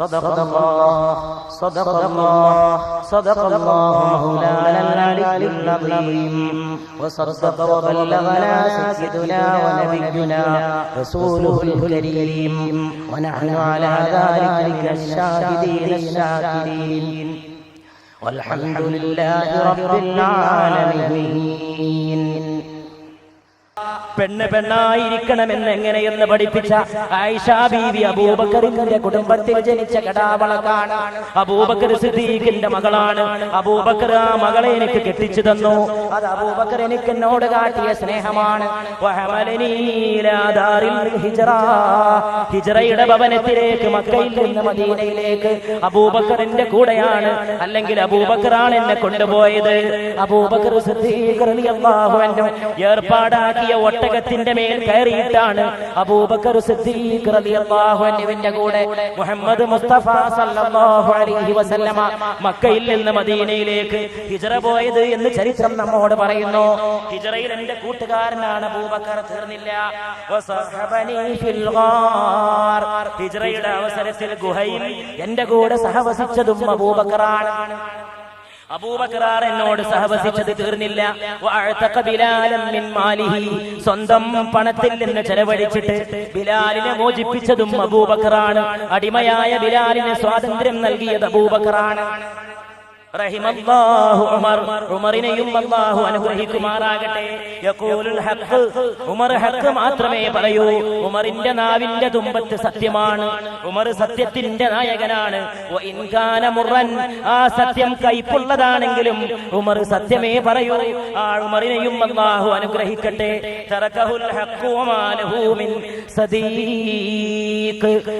صدق الله صدق الله صدق الله مولانا العلي العظيم. وصدق وبلغنا سيدنا ونبينا رسوله الكريم. ونحن على ذلك من الشاهدين الشاكرين. والحمد لله رب العالمين. പെണ്ണ് പെണ്ണായിരിക്കണമെന്ന് എങ്ങനെയെന്ന് പഠിപ്പിച്ച ആയിഷാ ബീവി അബൂബക്കറിന്റെ കുടുംബത്തിൽ ജനിച്ച കടാവളക്കാണ് അബൂബക്കർ സിദ്ദീഖിന്റെ മകളാണ്. അബൂബക്കർ ആ മകളെ എനിക്ക് കെട്ടിച്ചു തന്നു. അത് അബൂബക്കർ എനിക്ക് എന്നോട് കാട്ടിയ സ്നേഹമാണ്. ഹിജറയുടെ ഭവനത്തിലേക്ക് മക്കയിൽ നിന്ന് മദീനയിലേക്ക് അബൂബക്കറിന്റെ കൂടെയാണ്. അല്ലെങ്കിൽ അബൂബക്കറാണ് എന്നെ കൊണ്ടുപോയത്. അബൂബക്കർ സിദ്ദീഖ് ഏർപ്പാടാക്കിയ ഏർപ്പാടാക്കിയ ഒട്ടകത്തിന്റെ മേൽ കയറിയിട്ടാണ് അബൂബക്കർ സിദ്ദീഖ് റളിയല്ലാഹു അൻഹുവിന്റെ കൂടെ മുഹമ്മദ് മുസ്തഫ സല്ലല്ലാഹു അലൈഹി വസല്ലമ മക്കയിൽ നിന്ന് മദീനയിലേക്ക് ഹിജറ പോയത് എന്ന് ചരിത്രം നമ്മോട് പറയുന്നു. ഹിജറയിൽ എന്റെ കൂട്ടുകാരനാണ് അബൂബക്കർ തീർന്നില്ല. ഹിജറയുടെ അവസരത്തിൽ ഗുഹയിൽ എന്റെ കൂടെ സഹവസിച്ചതും അബൂബക്കറാണ്. അബൂബക്കറാർ എന്നോട് സഹവസിച്ചത് തീർന്നില്ല. സ്വന്തം പണത്തിൽ നിന്ന് ചെലവഴിച്ചിട്ട് ബിലാലിനെ മോചിപ്പിച്ചതും അബൂബക്കറാണ്. അടിമയായ ബിലാലിന് സ്വാതന്ത്ര്യം നൽകിയത് അബൂബക്കറാണ്. ഉമറിനെയും അല്ലാഹു അനുഗ്രഹിക്കുമാറാകട്ടെ. ഹഖ്. ഉമർ ഹഖ് മാത്രമേ പറയൂ. ഉമറിന്റെ നാവിന്റെ തുമ്പത്ത് സത്യമാണ്. ഉമർ സത്യത്തിന്റെ നായകനാണ്. മുറൻ. ആ സത്യം കൈപ്പുള്ളതാണെങ്കിലും ഉമർ സത്യമേ പറയൂ. ആ ഉമറിനെയും അള്ളാഹു അനുഗ്രഹിക്കട്ടെ.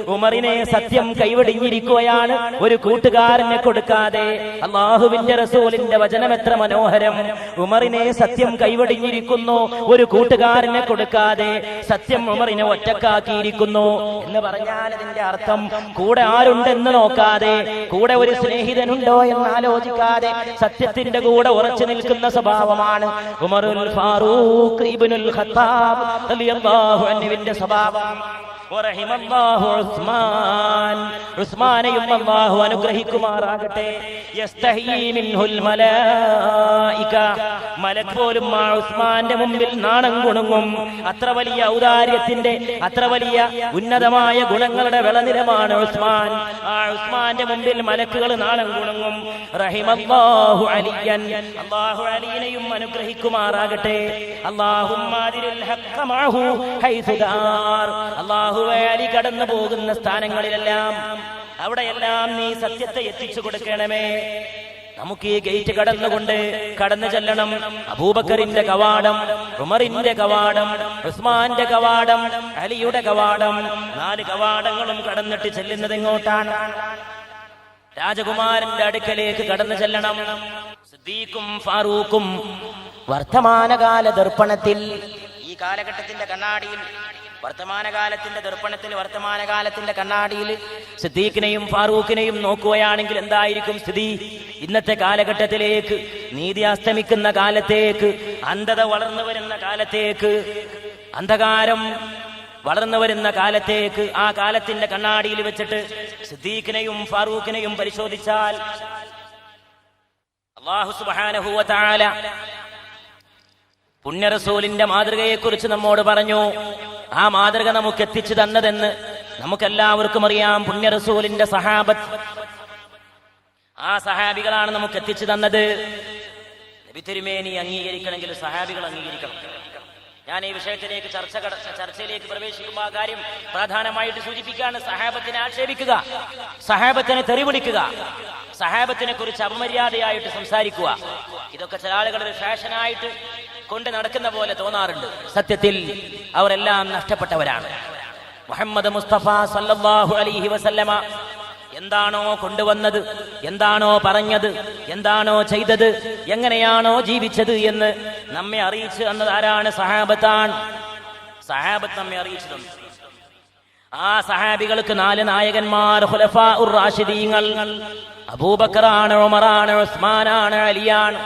ഉമറിനെ സത്യം കൈവടിഞ്ഞിരിക്കുകയാണ്. ഒരു കൂട്ടുകാരനെ കൊടുക്കാതെ. അള്ളാഹുവിന്റെ റസൂലിന്റെ വചനം എത്ര മനോഹരം. ഉമറിനെ സത്യം കൈവടിഞ്ഞിരിക്കുന്നു. ഒരു കൂട്ടുകാരനെ കൊടുക്കാതെ സത്യം ഉമറിനെ ഒറ്റക്കാക്കിയിരിക്കുന്നു. എന്ന് പറഞ്ഞാൽ അതിന്റെ അർത്ഥം കൂടെ ആരുണ്ടെന്ന് നോക്കാതെ കൂടെ ഒരു സ്നേഹിതനുണ്ടോ എന്ന് ആലോചിക്കാതെ സത്യത്തിന്റെ കൂടെ ഉറച്ചു നിൽക്കുന്ന സ്വഭാവമാണ് ഉമറുൽ ഫാറൂഖ് ഇബ്നുൽ ഖത്താബ് റളിയല്ലാഹു അൻഹുവിന്റെ സ്വഭാവം. ഉസ്മാനെയും അള്ളാഹു അനുഗ്രഹിക്കുമാറാകട്ടെ. ഉസ്മാന്റെ മുമ്പിൽ നാണം കുണുങ്ങും. അത്ര വലിയ ഔദാര്യത്തിന്റെ അത്ര വലിയ ഉന്നതമായ ഗുണങ്ങളുടെ വിളനിലമാണ് ഉസ്മാൻ. ആ ഉസ്മാന്റെ മുമ്പിൽ മലക്കുകൾ നാണം കുണുങ്ങും. റഹിമല്ലാഹു അലിയൻ. അള്ളാഹു അലീനെയും അനുഗ്രഹിക്കുമാറാകട്ടെ. അള്ളാഹു അലി കടന്നു പോകുന്ന സ്ഥാനങ്ങളിലെല്ലാം അവിടെയെല്ലാം നീ സത്യത്തെ എത്തിച്ചു കൊടുക്കണമേ. നമുക്ക് ഈ ഗേറ്റ് കടന്നുകൊണ്ട് കടന്നു ചെല്ലണം. അബൂബക്കറിന്റെ കവാടം ഉമറിന്റെ കവാടം ഉസ്മാന്റെ കവാടം അലിയുടെ കവാടം നാല് കവാടങ്ങളും കടന്നിട്ട് ചെല്ലുന്നത് എങ്ങോട്ടാണ് രാജകുമാരന്റെ അടുക്കലേക്ക് കടന്നു ചെല്ലണം. സിദ്ദീഖും ഫാറൂഖും വർത്തമാനകാല ദർപ്പണത്തിൽ ഈ കാലഘട്ടത്തിന്റെ കണ്ണാടിയിൽ വർത്തമാനകാലത്തിന്റെ ദർപ്പണത്തിൽ വർത്തമാനകാലത്തിന്റെ കണ്ണാടിയിൽ സിദ്ദീഖിനെയും ഫാറൂഖിനെയും നോക്കുകയാണെങ്കിൽ എന്തായിരിക്കും സ്ഥിതി? ഇന്നത്തെ കാലഘട്ടത്തിലേക്ക് നീതി അസ്തമിക്കുന്ന കാലത്തേക്ക് അന്ധത വളർന്നു വരുന്ന കാലത്തേക്ക് അന്ധകാരം വളർന്നു വരുന്ന കാലത്തേക്ക് ആ കാലത്തിന്റെ കണ്ണാടിയിൽ വെച്ചിട്ട് സിദ്ദീഖിനെയും ഫാറൂഖിനെയും പരിശോധിച്ചാൽ അള്ളാഹു സുബ്ഹാനഹു വ തആല പുണ്യറസൂലിന്റെ മാതൃകയെക്കുറിച്ച് നമ്മോട് പറഞ്ഞു. ആ മാതൃക നമുക്ക് എത്തിച്ചു തന്നതെന്ന് നമുക്കെല്ലാവർക്കും അറിയാം. പുണ്യറസൂലിന്റെ സഹാബത്ത്. ആ സഹാബികളാണ് നമുക്ക് എത്തിച്ചു തന്നത്. തിരുമേനി അംഗീകരിക്കണമെങ്കിൽ സഹാബികൾ അംഗീകരിക്കണം. ഞാൻ ഈ വിഷയത്തിലേക്ക് ചർച്ച ചർച്ചയിലേക്ക് പ്രവേശിക്കുമ്പോൾ ആ കാര്യം പ്രധാനമായിട്ട് സൂചിപ്പിക്കുകയാണ്. സഹാബത്തിനെ ആക്ഷേപിക്കുക. സഹാബത്തിനെ തെറിവിളിക്കുക. സഹാബത്തിനെ കുറിച്ച് അപമര്യാദയായിട്ട് സംസാരിക്കുക. ഇതൊക്കെ ചില ആളുകളുടെ ഫാഷനായിട്ട് കൊണ്ട് നടക്കുന്ന പോലെ തോന്നാറുണ്ട്. സത്യത്തിൽ അവരെല്ലാം നഷ്ടപ്പെട്ടവരാണ്. മുഹമ്മദ് മുസ്തഫ സല്ലല്ലാഹു അലൈഹി വസല്ലമ എന്താണോ കൊണ്ടുവന്നത് എന്താണോ പറഞ്ഞത് എന്താണോ ചെയ്തത് എങ്ങനെയാണോ ജീവിച്ചത് എന്ന് നമ്മെ അറിയിച്ചു തന്നത് ആരാണ്? സഹാബത്താണ് സഹാബത്ത് നമ്മെ അറിയിച്ചു തന്നു ആ സഹാബികൾക്ക് നാല് നായകന്മാർ റാഷിദീങ്ങൾ. അബൂബക്കറാണ് ഉമറാണ് ഉസ്മാനാണ് അലിയാണ്.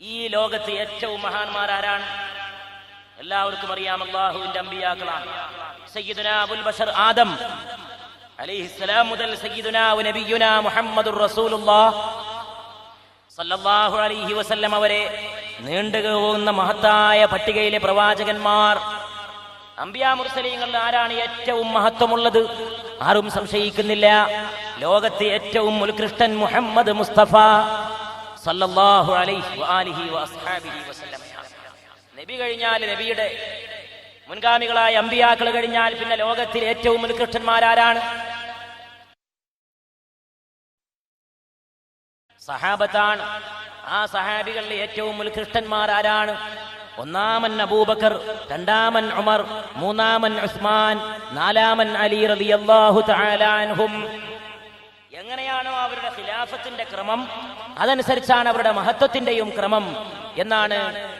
ഈ ലോകത്ത് ഏറ്റവും മഹാന്മാരാരാണ്? എല്ലാവർക്കും അറിയാം അള്ളാഹുവിന്റെ അമ്പിയാക്കളാണ്. സയ്യിദുന അബുൽ ബഷർ ആദം. അലൈഹിസ്സലാം മുതൽ സയ്യിദുനാ നബിയുന മുഹമ്മദുർ റസൂലുള്ളാഹ് സല്ലല്ലാഹു അലൈഹി വസല്ലം അവരെ നീണ്ടുപോകുന്ന മഹത്തായ പട്ടികയിലെ പ്രവാചകന്മാർ. അംബിയാ മുർസലീങ്ങളിൽ ആരാണ് ഏറ്റവും മഹത്വമുള്ളത്? ആരും സംശയിക്കുന്നില്ല. ലോകത്തെ ഏറ്റവും ഉത്കൃഷ്ടൻ മുഹമ്മദ് മുസ്തഫ. സല്ലല്ലാഹു അലൈഹി വസല്ലം. നബി കഴിഞ്ഞാൽ നബിയുടെ മുൻഗാമികളായ അമ്പിയാക്കൾ കഴിഞ്ഞാൽ പിന്നെ ലോകത്തിൽ ഏറ്റവും ഉത്കൃഷ്ടന്മാരാരാണ്? സഹാബത്താണ്. ആ സഹാബികളിൽ ഏറ്റവും മുൽകൃഷ്ടന്മാരാരാണ് ഒന്നാമൻ അബൂബക്കർ രണ്ടാമൻ ഉമർ മൂന്നാമൻ ഉസ്മാൻ നാലാമൻ അലി റളിയല്ലാഹു തആല അൻഹും. എങ്ങനെയാണോ അവരുടെ ഖിലാഫത്തിന്റെ ക്രമം? അതനുസരിച്ചാണ് അവരുടെ മഹത്വത്തിന്റെയും ക്രമം എന്നാണ്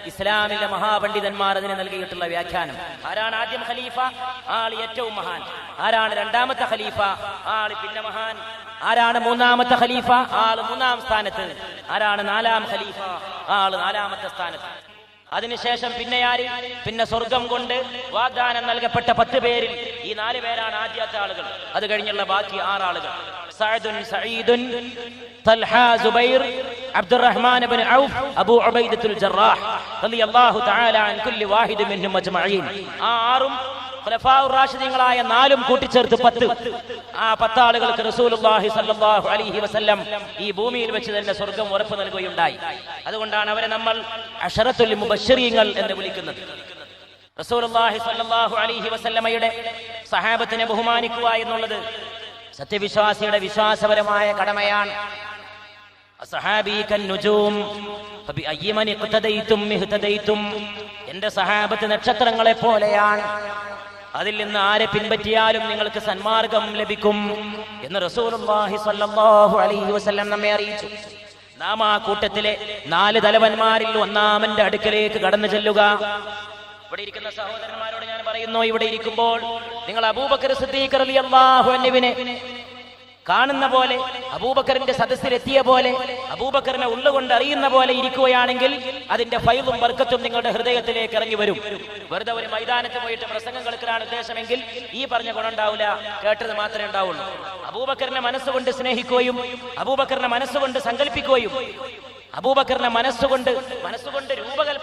ഇസ്ലാമിലെ മഹാപണ്ഡിതന്മാർ അതിന് നൽകിയിട്ടുള്ള വ്യാഖ്യാനം. ആരാണ് ആദ്യം ഖലീഫ? ആൾ ഏറ്റവും മഹാൻ. ആരാണ് രണ്ടാമത്തെ ഖലീഫ? ആൾ പിന്നെ മഹാൻ. ആരാണ് മൂന്നാമത്തെ ഖലീഫ? ആൾ മൂന്നാം സ്ഥാനത്ത്. ആരാണ് നാലാം ഖലീഫ? ആൾ നാലാമത്തെ സ്ഥാനത്ത്. അതിനുശേഷം പിന്നെ ആര്? പിന്നെ സ്വർഗം കൊണ്ട് വാഗ്ദാനം നൽകപ്പെട്ട പത്ത് പേരിൽ ഈ നാല് പേരാണ് ആദ്യത്തെ ആളുകൾ. അത് കഴിഞ്ഞുള്ള ബാക്കി ആറാളുകൾ. സഅദുൻ സഈദുൻ തൽഹ സുബൈർ അബ്ദുറഹ്മാൻ ഇബ്നു ഔഫ് അബൂ ഉബൈദത്തുൽ ജറാഹ് റളിയല്ലാഹു തആല അൻ കുല്ലി വാഹിദ് മിൻഹും അജ്മഈൻ. ആ ആറും റാഷിദീങ്ങളായ നാലും കൂട്ടിച്ചേർത്ത് പത്ത്. ആ പത്താളുകൾക്ക് റസൂലുള്ളാഹി സ്വല്ലല്ലാഹു അലൈഹി വസല്ലം ഈ ഭൂമിയിൽ വെച്ച് തന്നെ സ്വർഗം ഉറപ്പ് നൽകുകയുണ്ടായി. അതുകൊണ്ടാണ് അവരെ നമ്മൾ അഷറത്തുൽ മുബശ്ശരീങ്ങൾ എന്ന് വിളിക്കുന്നത്. റസൂലുള്ളാഹി സ്വല്ലല്ലാഹു അലൈഹി വസല്ലമയുടെ സഹാബത്തിനെ ബഹുമാനിക്കുക എന്നുള്ളത് സത്യവിശ്വാസിയുടെ വിശ്വാസപരമായ കടമയാണ്. എന്റെ സഹാബത്ത് നക്ഷത്രങ്ങളെ പോലെയാണ്. അതിൽ നിന്ന് ആരെ പിൻപറ്റിയാലും നിങ്ങൾക്ക് സന്മാർഗം ലഭിക്കും എന്ന് റസൂലുള്ളാഹി സ്വല്ലല്ലാഹു അലൈഹി വസല്ലം നമ്മെ അറിയിച്ചു. നാം ആ കൂട്ടത്തിലെ നാല് തലവന്മാരിൽ ഒന്നാമന്റെ അടുക്കലേക്ക് കടന്നു ചെല്ലുക. ഇവിടെ ഇരിക്കുന്ന സഹോദരന്മാരോട് ഞാൻ പറയുന്നു ഇവിടെ ഇരിക്കുമ്പോൾ നിങ്ങൾ അബൂബക്കർ സിദ്ദീഖ് റളിയല്ലാഹു അൻഹുവിനെ കാണുന്ന പോലെ അബൂബക്കറിന്റെ സദസ്സിലെത്തിയ പോലെ അബൂബക്കറിനെ ഉള്ളുകൊണ്ട് അറിയുന്ന പോലെ ഇരിക്കുകയാണെങ്കിൽ അതിന്റെ ഫൈലും വർക്കത്തും നിങ്ങളുടെ ഹൃദയത്തിലേക്ക് ഇറങ്ങി വരും. വെറുതെ ഒരു മൈതാനത്ത് പോയിട്ട് പ്രസംഗം കേൾക്കലാണ് ഉദ്ദേശമെങ്കിൽ ഈ പറഞ്ഞ ഗുണം ഉണ്ടാവില്ല കേട്ടത് മാത്രമേ ഉണ്ടാവുള്ളൂ. അബൂബക്കറിനെ മനസ്സുകൊണ്ട് സ്നേഹിക്കുകയും അബൂബക്കറിനെ മനസ്സുകൊണ്ട് സങ്കല്പിക്കുകയും അബൂബക്കറിനെ മനസ്സുകൊണ്ട് മനസ്സുകൊണ്ട് രൂപകൽപ്പന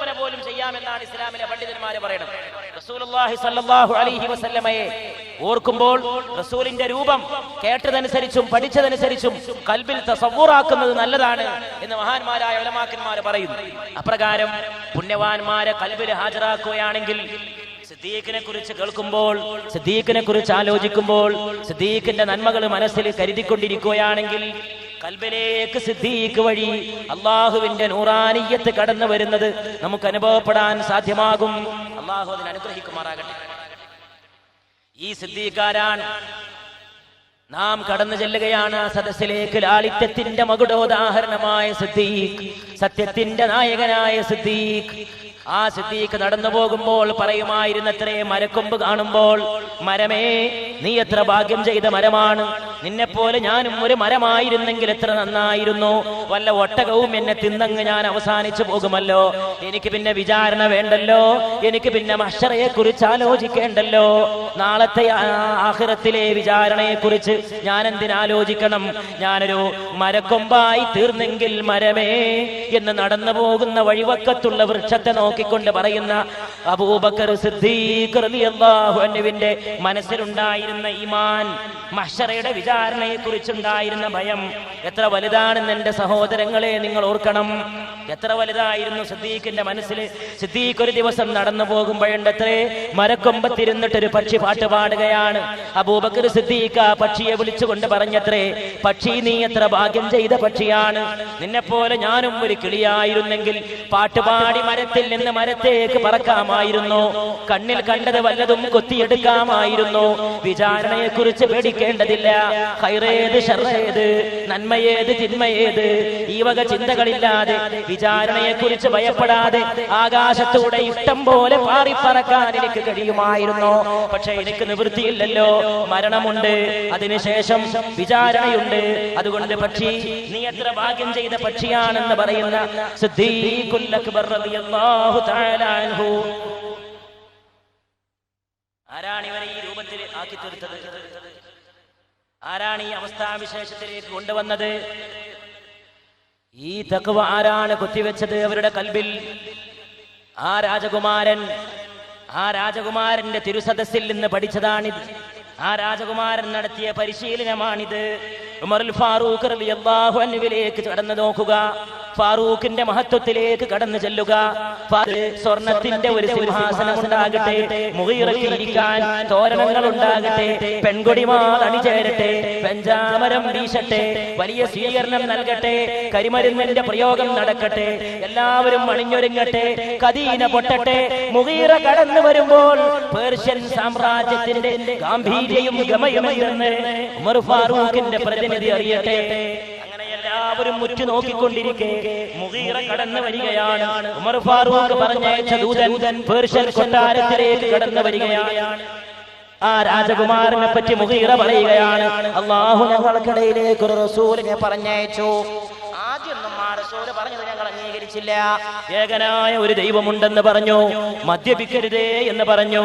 ചെയ്യാമെന്നാണ് ഇസ്ലാമിലെ പണ്ഡിതന്മാര് പറയുന്നത് റസൂലുള്ളാഹി സല്ലല്ലാഹു അലൈഹി വസല്ലമയെ ഓർക്കുമ്പോൾ റസൂലിന്റെ രൂപം കേട്ടതനുസരിച്ചും പഠിച്ചതനുസരിച്ചും കൽബിൽ തസവൂറാക്കുന്നത് നല്ലതാണ് എന്ന് മഹാന്മാരായ ഉലമാക്കന്മാർ പറയുന്നു. അപ്രകാരം പുണ്യവാന്മാരെ കൽബിൽ ഹാജരാക്കുകയാണെങ്കിൽ സിദ്ദീഖിനെ കുറിച്ച് കേൾക്കുമ്പോൾ സിദ്ദീഖിനെ കുറിച്ച് ആലോചിക്കുമ്പോൾ സിദ്ദീഖിന്റെ നന്മകൾ മനസ്സിൽ കരുതിക്കൊണ്ടിരിക്കുകയാണെങ്കിൽ കൽബിലേക്ക് സിദ്ദീഖ് വഴി അള്ളാഹുവിന്റെ നൂറാനിയത്ത് കടന്നു വരുന്നത് നമുക്ക് അനുഭവപ്പെടാൻ സാധ്യമാകും. അള്ളാഹു അതിന് അനുഗ്രഹിക്കുമാറാകട്ടെ. ഈ സിദ്ദീഖാരാണ് നാം കടന്നു ചെല്ലുകയാണ് സദസ്സിലേക്ക് ലാളിത്യത്തിന്റെ മകുടോദാഹരണമായ സിദ്ദീഖ് സത്യത്തിന്റെ നായകനായ സിദ്ദീഖ് ആ സിദ്ദീഖ് നടന്നു പോകുമ്പോൾ പറയുമായിരുന്നത്രേ മരക്കൊമ്പ് കാണുമ്പോൾ മരമേ നീ എത്ര ഭാഗ്യം ചെയ്ത മരമാണ്. നിന്നെപ്പോലെ ഞാനും ഒരു മരമായിരുന്നെങ്കിൽ എത്ര നന്നായിരുന്നു. വല്ല ഒട്ടകവും എന്നെ തിന്നങ്ങ് ഞാൻ അവസാനിച്ചു പോകുമല്ലോ. എനിക്ക് പിന്നെ വിചാരണ വേണ്ടല്ലോ. എനിക്ക് പിന്നെ മഷറയെ കുറിച്ച് ആലോചിക്കേണ്ടല്ലോ. നാളത്തെ ആഹ്റത്തിലെ വിചാരണയെ കുറിച്ച് ഞാൻ എന്തിനാലോചിക്കണം ഞാനൊരു മരക്കൊമ്പായി തീർന്നെങ്കിൽ മരമേ എന്ന് നടന്നു പോകുന്ന വഴിവക്കത്തുള്ള വൃക്ഷത്തെ നോക്കിക്കൊണ്ട് പറയുന്ന അബൂബക്കർ സിദ്ദീഖ് മനസ്സിലുണ്ടായിരുന്ന ഈമാൻ മഷറയുടെ വിചാരണയെ കുറിച്ചുണ്ടായിരുന്ന ഭയം എത്ര വലുതാണെന്ന് എന്റെ സഹോദരങ്ങളെ നിങ്ങൾ ഓർക്കണം. എത്ര വലുതായിരുന്നു സിദ്ദീഖിന്റെ മനസ്സിൽ സിദ്ദീഖ് ഒരു ദിവസം നടന്നു പോകുമ്പോഴുണ്ടത്രേ മരക്കൊമ്പത്തിരുന്നിട്ട് ഒരു പക്ഷി പാട്ട് പാടുകയാണ്. അബൂബക്കർ സിദ്ദീഖ് ആ പക്ഷിയെ വിളിച്ചുകൊണ്ട് പറഞ്ഞത്രേ പക്ഷി നീ എത്ര ഭാഗ്യം ചെയ്ത പക്ഷിയാണ്. നിന്നെപ്പോലെ ഞാനും ഒരു കിളിയായിരുന്നെങ്കിൽ പാട്ടുപാടി മരത്തിൽ നിന്ന് മരത്തേക്ക് പറക്കാമായിരുന്നു. കണ്ണിൽ കണ്ടത് വല്ലതും കൊത്തിയെടുക്കാമായിരുന്നു. വിചാരണയെ കുറിച്ച് പേടിക്കേണ്ടതില്ല. ഹൈറേത് ഷർഷേത് നന്മയേത് തിന്മയേത് ഈ വക ചിന്തകളില്ലാതെ വിചാരണയെ കുറിച്ച് ഭയപ്പെടാതെ ആകാശത്തൂടെ ഇഷ്ടം പോലെ പാറിപ്പറക്കാൻ എനിക്ക് കഴിയുമായിരുന്നു. പക്ഷെ എനിക്ക് നിവൃത്തിയില്ലല്ലോ. മരണമുണ്ട്. അതിനുശേഷം വിചാരണയുണ്ട്. അതുകൊണ്ട് പക്ഷി നീ എത്ര ഭാഗ്യം ചെയ്ത പക്ഷിയാണെന്ന് പറയുന്ന സിദ്ദീഖുൽ അക്ബർ റളിയല്ലാഹു അൻഹു. ആരാണ് ഇവരെ ഈ രൂപത്തിൽ ആക്കി തീർത്തത്? ആരാണ് ഈ അവസ്ഥാവിശേഷത്തിലേക്ക് കൊണ്ടുവന്നത്? ഈ തക്വ ആരാണ് കുത്തിവെച്ചത് അവരുടെ കൽബിൽ? ആ രാജകുമാരൻ ആ രാജകുമാരന്റെ തിരുസദസ്സിൽ നിന്ന് പഠിച്ചതാണിത്. ആ രാജകുമാരൻ നടത്തിയ പരിശീലനമാണിത്. ഉമറുൽ ഫാറൂഖ് റളിയല്ലാഹു അൻഹുവിലേക്ക് കടന്നു നോക്കുക. ഫാറൂഖിന്റെ മഹത്വത്തിലേക്ക് കടന്നു ചെല്ലുക. സ്വർണത്തിന്റെ ഒരു സിംഹാസനം ഉണ്ടാകട്ടെ മുഹീറയ്ക്ക് ഇരിക്കാൻ തോരണങ്ങൾ ഉണ്ടാകട്ടെ പെൺകൊടിമാർ അണിചേരട്ടെ പെഞ്ചാമരം വീശട്ടെ വലിയ സ്വീകരണം നൽകട്ടെ കരിമരുന്നിന്റെ പ്രയോഗം നടക്കട്ടെ എല്ലാവരും അണിഞ്ഞൊരുങ്ങട്ടെ കദീന പൊട്ടട്ടെ മുഹീറ കടന്നു വരുമ്പോൾ പേർഷ്യൻ സാമ്രാജ്യത്തിന്റെ ഗാംഭീര്യയും ഗമയുമെന്ന് ഉമർ ഫാറൂഖിന്റെ പ്രതിനിധി അറിയട്ടെ. എല്ലാവരും മുറ്റു നോക്കിക്കൊണ്ടിരിക്കെ. മുഗീറ കടന്നു വരികയാണ്. ഉമർ ഫാറൂഖ് പറഞ്ഞയച്ച ദൂതൻ പേർഷ്യൻ കൊട്ടാരത്തിലേക്ക് കടന്നു വരികയാണ്. ആ രാജകുമാരനെ പറ്റി മുഗീറ പറയുകയാണ്. അള്ളാഹു ഞങ്ങൾക്കിടയിലേക്ക് ഒരു റസൂലിനെ പറഞ്ഞയച്ചു. റസൂൽ പറഞ്ഞത് ഞങ്ങൾ അംഗീകരിച്ചില്ല. ഏകനായ ഒരു ദൈവമുണ്ടെന്ന് പറഞ്ഞു. മദ്യപിക്കരുതേ എന്ന് പറഞ്ഞു.